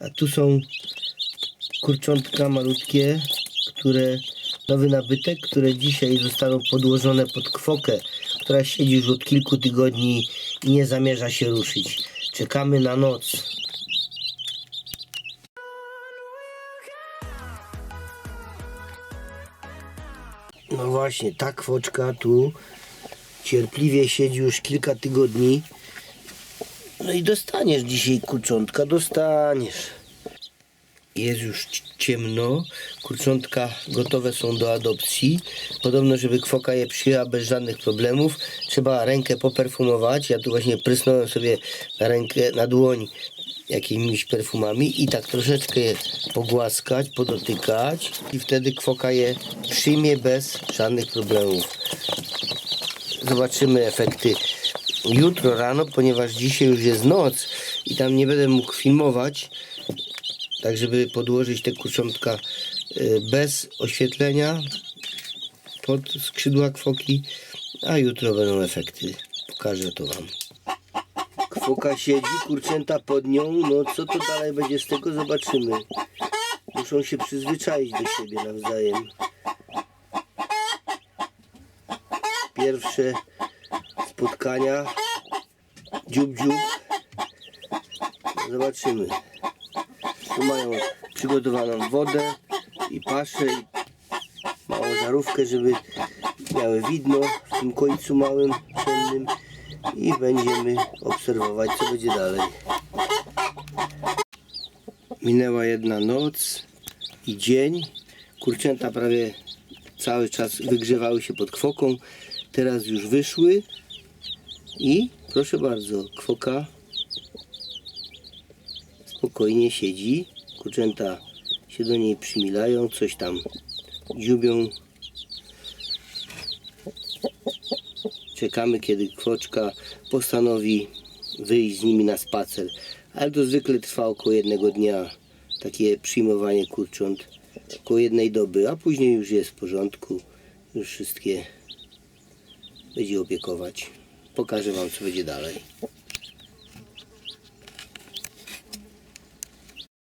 A tu są kurczątka malutkie, które nowy nabytek, które dzisiaj zostaną podłożone pod kwokę, która siedzi już od kilku tygodni i nie zamierza się ruszyć. Czekamy na noc. No właśnie, ta kwoczka tu cierpliwie siedzi już kilka tygodni. No i dostaniesz dzisiaj kurczątka, dostaniesz. Jest już ci- ciemno, kurczątka gotowe są do adopcji. Podobno, żeby kwoka je przyjęła bez żadnych problemów, trzeba rękę poperfumować. Ja tu właśnie prysnąłem sobie na rękę, na dłoń jakimiś perfumami i tak troszeczkę je pogłaskać, podotykać i wtedy kwoka je przyjmie bez żadnych problemów. Zobaczymy efekty jutro rano, ponieważ dzisiaj już jest noc i tam nie będę mógł filmować, tak żeby podłożyć te kurczątka y, bez oświetlenia pod skrzydła kwoki, a jutro będą efekty. Pokażę to wam. Kwoka siedzi, kurczęta pod nią, no co to dalej będzie z tego zobaczymy. Muszą się przyzwyczaić do siebie nawzajem. Pierwsze spotkania. Dziób, dziób. Zobaczymy. Tu mają przygotowaną wodę i paszę i małą żarówkę, żeby miały widno w tym końcu małym, ciemnym i będziemy obserwować co będzie dalej. Minęła jedna noc i dzień. Kurczęta prawie cały czas wygrzewały się pod kwoką. Teraz już wyszły i proszę bardzo, kwoka spokojnie siedzi. Kurczęta się do niej przymilają, coś tam dziubią. Czekamy, kiedy kwoczka postanowi wyjść z nimi na spacer. Ale to zwykle trwa około jednego dnia, takie przyjmowanie kurcząt. Około jednej doby, a później już jest w porządku. Już wszystkie będzie opiekować. Pokażę Wam, co będzie dalej.